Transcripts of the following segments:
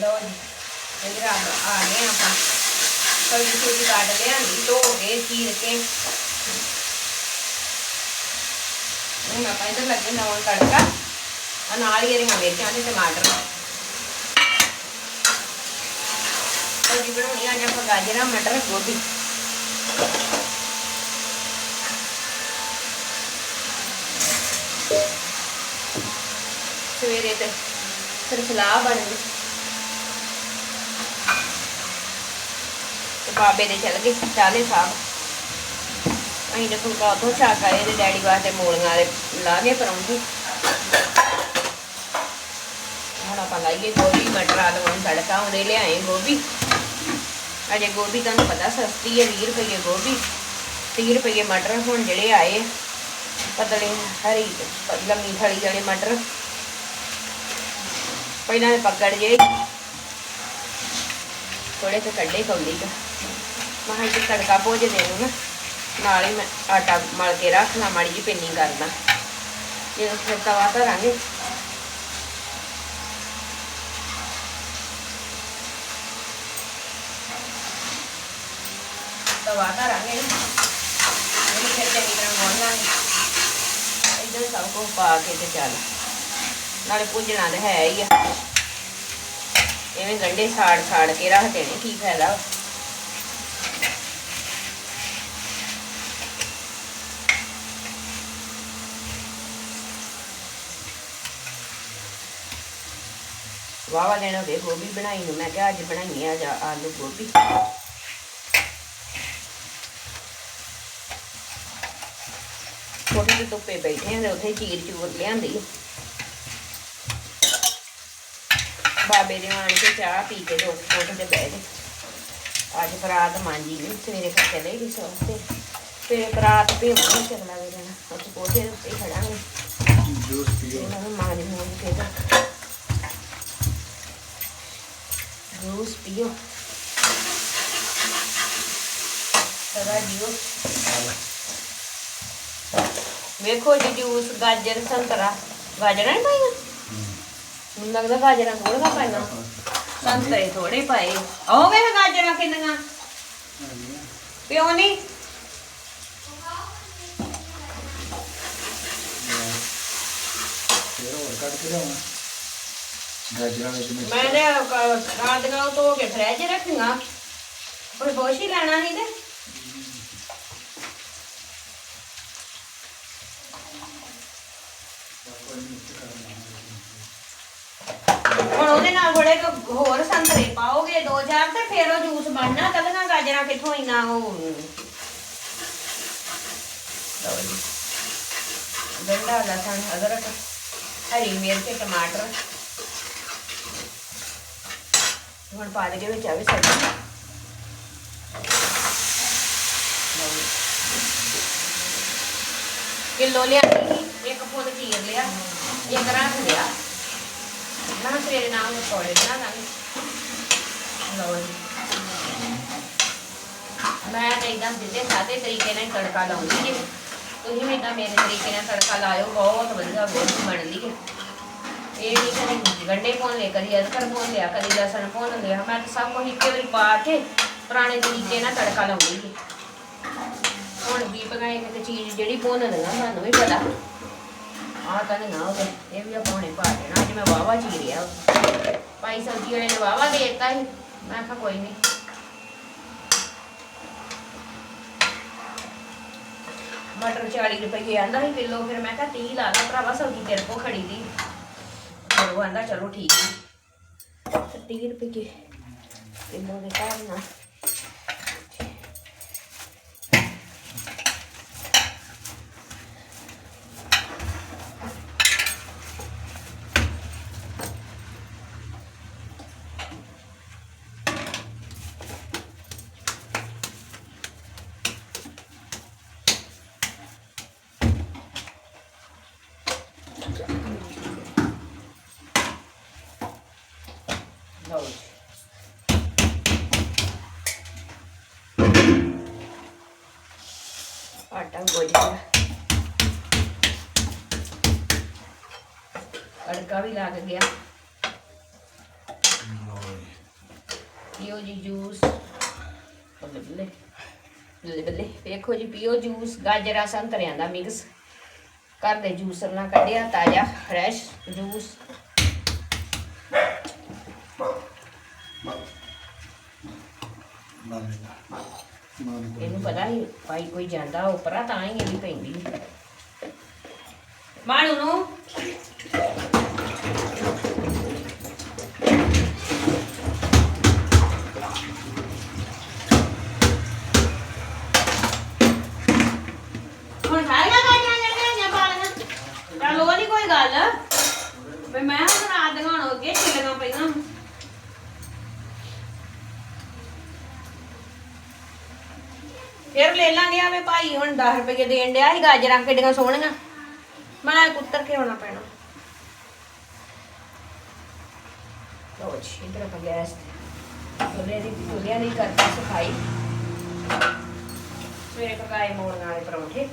ਲੋ ਜੀ ਇਧਰ ਆ ਆ ਗਏ ਆਪਾਂ। ਸਬਜ਼ੀ ਸੁਬਜ਼ੀ ਕੱਟ ਲਿਆਂਦੀ ਧੋ ਕੇ, ਚੀਰ ਕੇ। ਹੁਣ ਆਪਾਂ ਇਧਰ ਲੱਗੇ ਲਾਉਣ ਤੜਕਾ। ਆ ਨਾਲ ਹੀ ਇਹਦੀਆਂ ਮਿਰਚਾਂ ਤੇ ਟਮਾਟਰ ਸਬਜ਼ੀ ਬਣਾਉਣੀ ਆ ਜਾਂ ਆਪਾਂ ਗਾਜਰਾਂ ਮਟਰ ਗੋਭੀ ਸਵੇਰੇ ਤੇ ਫਿਰ ਸਲਾਹ ਬਣ ਗਈ। ਤੇ ਬਾਬੇ ਦੇ ਚਲ ਗਏ ਚਾਲੇ ਸਾਹਿਬ। ਅਸੀਂ ਨੇ ਫੁਲਕਾ ਉੱਥੋਂ ਛਾਕ ਆਏ ਡੈਡੀ ਵਾਸਤੇ ਮੂਲੀਆਂ ਵਾਲੇ ਲਾ ਕੇ ਪਰੌਂਠੀ। ਹੁਣ ਆਪਾਂ ਲਾਈਏ ਗੋਭੀ, ਮਟਰ ਆਲੂ ਨੂੰ ਤੜਕਾ ਉਹਦੇ ਲਿਆਏ ਗੋਭੀ। ਅਜੇ ਗੋਭੀ ਤੁਹਾਨੂੰ ਪਤਾ ਸਸਤੀ ਹੈ 20 ਰੁਪਏ ਗੋਭੀ 30 ਰੁਪਏ ਮਟਰ ਹੁਣ ਜਿਹੜੇ ਆਏ ਪਤਲੇ ਹਰੀ, ਲੰਮੀ ਥਲੀ ਵਾਲੇ ਮਟਰ। ਪਹਿਲਾਂ ਇਹ ਪਕੜ ਜੇ। ਥੋੜੇ ਤੇ ਕੱਢੇ ਕੌਲੀ ਚ ਮਹਾਂ ਇਹ ਤੜਕਾ ਭੋਜ ਦੇ ਨੂੰ ਨਾ, ਨਾਲ ਹੀ ਮੈਂ ਆਟਾ ਮਲ ਕੇ ਰੱਖਣਾ ਮਾੜੀ ਜੀ ਪਿੰਨੀ ਕਰਦਾ ਜਦੋਂ ਫਿਰ ਤਵਾ ਧਰਾਂਗੇ। ਤਵਾ ਧਰਾਂਗੇ ਨਾ। ਇਹਨੂੰ ਫਿਰ ਚੰਗੀ ਤਰ੍ਹਾਂ ਮੋੜ ਲਾਂਗੇ। ਇੱਧਰ ਸਭ ਕੁਝ ਪਾ ਕੇ ਤੇ ਚੱਲ ਨਾਲੇ ਭੁੱਜਣਾ ਤਾਂ ਹੈ ਹੀ ਆ। ਐਵੇਂ ਗੰਡੇ ਸਾੜ ਸਾੜ ਕੇ ਰੱਖ ਦੇਣੇ, ਕੀ ਫਾਇਦਾ? ਵਾਵਾ ਦਿਨ ਹੋ ਗਏ ਗੋਭੀ ਬਣਾਈ ਨੂੰ, ਮੈਂ ਕਿਹਾ ਅੱਜ ਬਣਾਈ ਆ ਜਾ ਆਲੂ ਗੋਭੀ। ਛੋਟੀ ਜਿਹੀ ਧੁੱਪੇ ਬੈਠੇ ਆ ਤੇ ਉੱਥੇ ਚੀਰ ਚੂਰ ਲਿਆਂਦੀ। ਬਾਬੇ ਦੇ ਆਣ ਕੇ ਚਾਹ ਪੀ ਕੇ ਦੋ ਫੋਟੋ ਤੇ ਬਹਿ ਅੱਜ ਬਰਾਤ ਮਾਂਜੀ ਨਹੀਂ ਸਵੇਰੇ ਫਿਰ ਚਲੇ ਗਈ ਸੋ ਤੇ। ਫਿਰ ਬਰਾਤ ਤੇ ਨਹੀਂ ਚੱਲਣਾ ਵੀ ਰਹਿਣਾ ਉੱਥੇ ਕੋਠੇ ਦੇ ਉੱਤੇ ਖੜਾਂਗੇ। ਜੂਸ ਪੀਓ ਇਹਨਾਂ ਨੂੰ ਮਾਂ ਮੂੰਹ ਕੇ ਤਾਂ ਜੂਸ ਪੀਓ। ਸਦਾ ਜੀਓ। ਵੇਖੋ ਜੀ ਜੂਸ, ਗਾਜਰ, ਸੰਤਰਾ। ਗਾਜਰਾਂ ਨਹੀਂ ਪਾਈਆਂ? ਮੈਨੂੰ ਲੱਗਦਾ ਗਾਜਰਾਂ ਥੋੜੀਆਂ ਪਾਈਆਂ ਸੰਤਰੇ ਥੋੜੇ ਪਾਏ। ਉਹ ਵੇਖ ਗਾਜਰਾਂ ਕਿੰਨੀਆਂ। ਪਿਓ ਨਹੀਂ ਫਿਰ ਹੋਰ ਕੱਢ ਕੇ ਲਿਆਉਣਾ। ਗਾਜਰਾਂ ਵਿੱਚ ਮਿਰਚ। ਮੈਂ ਨੇ ਕਾਦੀਆਂ ਧੋ ਕੇ ਫਰਿੱਜ ਰੱਖੀਆਂ। ਕੋਈ ਬੋਸ਼ ਹੀ ਲੈਣਾ ਨਹੀਂ ਤੇ। ਹੁਣ ਉਹਦੇ ਨਾਲ ਥੋੜੇ ਹੋਰ ਸੰਤਰੇ ਪਾਓਗੇ, ਦੋ ਚਾਰ, ਤੇ ਫਿਰ ਉਹ ਜੂਸ ਬਣਨਾ ਕੱਲੀਆਂ ਗਾਜਰਾਂ ਕਿੱਥੋਂ ਇਨਾ ਉਹ? ਗੰਡਾ ਲਸਣ, ਅਦਰਕ, ਹਰੀ ਮਿਰਚ, ਟਮਾਟਰ। ਹੁਣ ਪਾ ਦੇ ਵਿੱਚ ਆਵੇ ਸਬਜ਼ੀ। ਕਿਲੋ ਲਿਆ ਇੱਕ ਫੁੱਲ ਚੀਰ ਲਿਆ ਇੱਕ ਰੱਖ ਲਿਆ ਨਾ ਸਵੇਰੇ ਨਾਲ ਉਹ ਤੋੜੇ ਬਣਾ ਮੈਂ ਤਾਂ ਇੱਕਦਮ ਸਿੱਧੇ ਸਾਦੇ ਤਰੀਕੇ ਨਾਲ ਹੀ ਤੜਕਾ ਲਾਉਂਦੀ ਜੀ ਤੁਸੀਂ ਵੀ ਇਦਾਂ ਮੇਰੇ ਤਰੀਕੇ ਨਾਲ ਤੜਕਾ ਲਾਇਓ ਬਹੁਤ ਵਧੀਆ ਗੋਭੀ ਬਣਦੀ ਹੈ ਇਹ ਨਹੀਂ ਕਰੀ ਗੰਡੇ ਪਾਉਣ ਲਿਆ ਕਦੀ ਅਦਰਕ ਪਾਉਣ ਲਿਆ ਕਦੀ ਲਸਣ ਪਾਉਣ ਲਿਆ ਮੈਂ ਤਾਂ ਸਭ ਕੁਝ ਇੱਕੇ ਵਾਰੀ ਪਾ ਕੇ ਪੁਰਾਣੇ ਤਰੀਕੇ ਨਾਲ ਤੜਕਾ ਲਾਉਂਦੀ ਜੀ ਹੁਣ ਵੀ ਪਕਾਏ ਕਿ ਚੀਜ਼ ਜਿਹੜੀ ਭੁੰਨ ਦੇਣਾ ਤੁਹਾਨੂੰ ਵੀ ਪਤਾ ਆਹ ਤਾਂ ਨਾ ਇਹ ਵੀ ਆਪਾਂ ਹੁਣੇ ਪਾ ਦੇਣਾ ਅੱਜ ਮੈਂ ਵਾਵਾ ਚੀਰਿਆ ਭਾਈ ਸਬਜ਼ੀ ਵਾਲੇ ਨੇ ਵਾਵਾ ਦੇ ਦਿੱਤਾ ਸੀ ਮੈਂ ਕਿਹਾ ਕੋਈ ਨਹੀਂ ਮਟਰ 40 ਰੁਪਏ ਆਂਦਾ ਸੀ ਕਿਲੋ ਫਿਰ ਮੈਂ ਕਿਹਾ 30 ਲਾ ਲਾ ਭਰਾਵਾ ਸਬਜ਼ੀ ਤੇਰੇ ਕੋ ਖੜੀ ਦੀ ਫਿਰ ਉਹ ਆਂਦਾ ਚਲੋ ਠੀਕ ਹੈ ਤੇ 30 ਰੁਪਏ ਕਿਲੋ ਦੇ ਹਿਸਾਬ ਨਾਲ ਲਓ ਜੀ ਆਟਾ ਗੁੰਨ ਲਿਆ ਤੜਕਾ ਵੀ ਲੱਗ ਗਿਆ। ਪੀਓ ਜੀ ਜੂਸ। ਬੱਲੇ ਬੱਲੇ ਬੱਲੇ। ਬੱਲੇ ਵੇਖੋ ਜੀ ਪੀਓ ਜੂਸ ਗਾਜਰਾਂ, ਸੰਤਰਿਆਂ ਦਾ ਮਿਕਸ ਘਰ ਦੇ ਜੂਸਰ ਨਾਲ ਕੱਢਿਆ, ਤਾਜ਼ਾ ਫਰੈਸ਼ ਜੂਸ ਮਾਮੇ ਮਾਮੇ ਇਹਨੂੰ ਪਤਾ ਹੀ ਭਾਈ ਕੋਈ ਜਾਂਦਾ ਉਪਰਾ ਤਾਂ ਹੀ ਇਹਦੀ ਪੈਂਦੀ। ਮਾਣੂ ਨੂੰ ਹੁਣ ਖਾਏਗਾ ਗਾਜਰਾਂ ਜਿਹੜੀਆਂ ਪਾਲੀਆਂ ਚੱਲ ਉਹ ਨਹੀਂ ਕੋਈ ਗੱਲ ਵੀ ਮੈਂ ਹੁਣ ਰਾਤ ਦੀਆਂ ਹੁਣ ਅੱਗੇ ਛਿੱਲੀਆਂ ਪਈਆਂ ਫਿਰ ਲੈ ਲਾਂਗੇ ਆਵੇ ਭਾਈ, ਹੁਣ 10 ਰੁਪਏ ਦੇਣ ਡਿਆ ਸੀ, ਗਾਜਰਾਂ ਕਿੱਡੀਆਂ ਸੋਹਣੀਆਂ। ਮੈਂ ਕੁੱਤਰ ਕੇ ਆਉਣਾ ਪੈਣਾ। ਲੋ ਜੀ, ਇਧਰ ਆਪਾਂ ਗੈਸ ਚੁੱਲ੍ਹੇ ਦੀ, ਚੁੱਲ੍ਹਿਆਂ ਦੀ ਕਰਤਾ ਸਫ਼ਾਈ ਸਵੇਰੇ ਪਕਾਏ ਮੋਣ ਵਾਲੇ ਪਰੌਂਠੇ।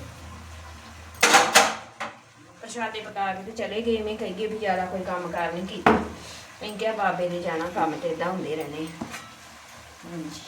ਪ੍ਰਸ਼ਾਦੇ ਪਕਾ ਕੇ ਤੇ ਚਲੇ ਗਏ, ਮੈਂ ਕਹੀਏ ਵੀ ਜ਼ਿਆਦਾ ਕੋਈ ਕੰਮ ਕਾਰ ਨਹੀਂ ਕੀਤਾ। ਮੈਂ ਕਿਹਾ ਬਾਬੇ ਦੇ ਜਾਣਾ, ਕੰਮ ਤੇ ਇਦਾਂ ਹੁੰਦੇ ਰਹਿਣੇ ਹਾਂਜੀ।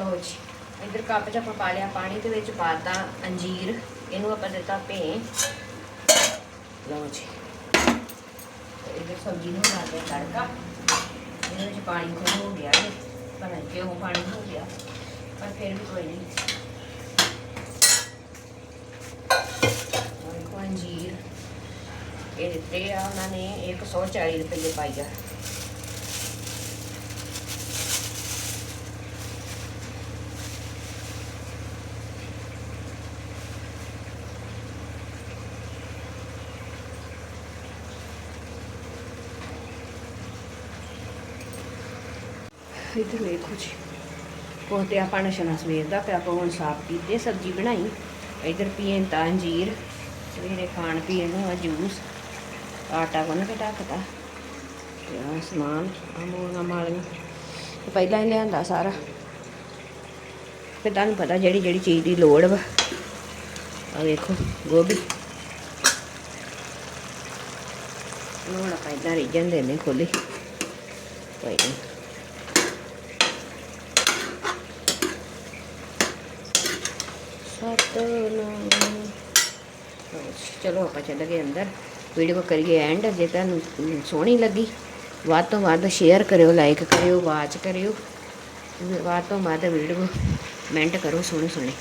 ਲਓ ਜੀ ਇਧਰ ਕੱਪ 'ਚ ਆਪਾਂ ਪਾ ਲਿਆ ਪਾਣੀ ਦੇ ਵਿੱਚ ਪਾਤਾ ਅੰਜੀਰ, ਇਹਨੂੰ ਆਪਾਂ ਦਿੱਤਾ ਭੇ। ਲਓ ਜੀ। ਇਧਰ ਸਬਜ਼ੀ ਨੂੰ ਲਾ ਦਿਆ ਤੜਕਾ। ਇਹਦੇ ਵਿੱਚ ਪਾਣੀ ਖੋ ਹੋ ਗਿਆ ਜੀ। ਪਰ ਕਿਉਂ ਪਾਣੀ ਹੋ ਗਿਆ, ਪਰ ਫਿਰ ਵੀ ਕੋਈ ਨਹੀਂ। ਅੰਜੀਰ। ਇਹ ਦਿੱਤੇ ਆ, ਉਹਨਾਂ ਨੇ 140 ਰੁਪਏ ਪਾਈਆ ਇੱਧਰ ਵੇਖੋ ਜੀ ਉਹ ਤੇ ਆਪਾਂ ਨੇ ਸਵੇਰ ਦਾ ਪਿਆ ਕੋਣ ਸਾਫ਼ ਕੀਤੇ, ਸਬਜ਼ੀ ਬਣਾਈ। ਇੱਧਰ ਪੀਣ ਤਾਂ ਅੰਜੀਰ, ਸਵੇਰੇ ਖਾਣ ਪੀਣ ਨੂੰ ਆ ਜੂਸ। ਆਟਾ ਗੁੰਨ ਕੇ ਢੱਕਦਾ ਤੇ ਆਹ ਸਮਾਨ ਅਮੂਲੀਆਂ ਮਾਲੀਆਂ ਤੇ ਪਹਿਲਾਂ ਹੀ ਲਿਆਂਦਾ ਸਾਰਾ। ਫਿਰ ਤੁਹਾਨੂੰ ਪਤਾ ਜਿਹੜੀ ਜਿਹੜੀ ਚੀਜ਼ ਦੀ ਲੋੜ ਵਾ। ਆ ਵੇਖੋ, ਗੋਭੀ। ਨੂੰ ਆਪਾਂ ਇਦਾਂ ਰੀਜਨ ਦੇ ਨੇ ਖੋਲੀ ਕੋਈ ਨਹੀਂ ਸਤਨਾਮ। ਚਲੋ ਆਪਾਂ ਚੱਲ ਗਏ ਅੰਦਰ। ਵੀਡੀਓ ਕਰੀਏ ਐਂਡ ਜੇ ਤੁਹਾਨੂੰ ਸੋਹਣੀ ਲੱਗੀ, ਵੱਧ ਤੋਂ ਵੱਧ ਸ਼ੇਅਰ ਕਰਿਓ ਲਾਈਕ ਕਰਿਓ ਵਾਚ ਕਰਿਓ। ਵੱਧ ਤੋਂ ਵੱਧ ਵੀਡੀਓ ਕਮੈਂਟ ਕਰੋ ਸੋਹਣੇ ਸੋਹਣੇ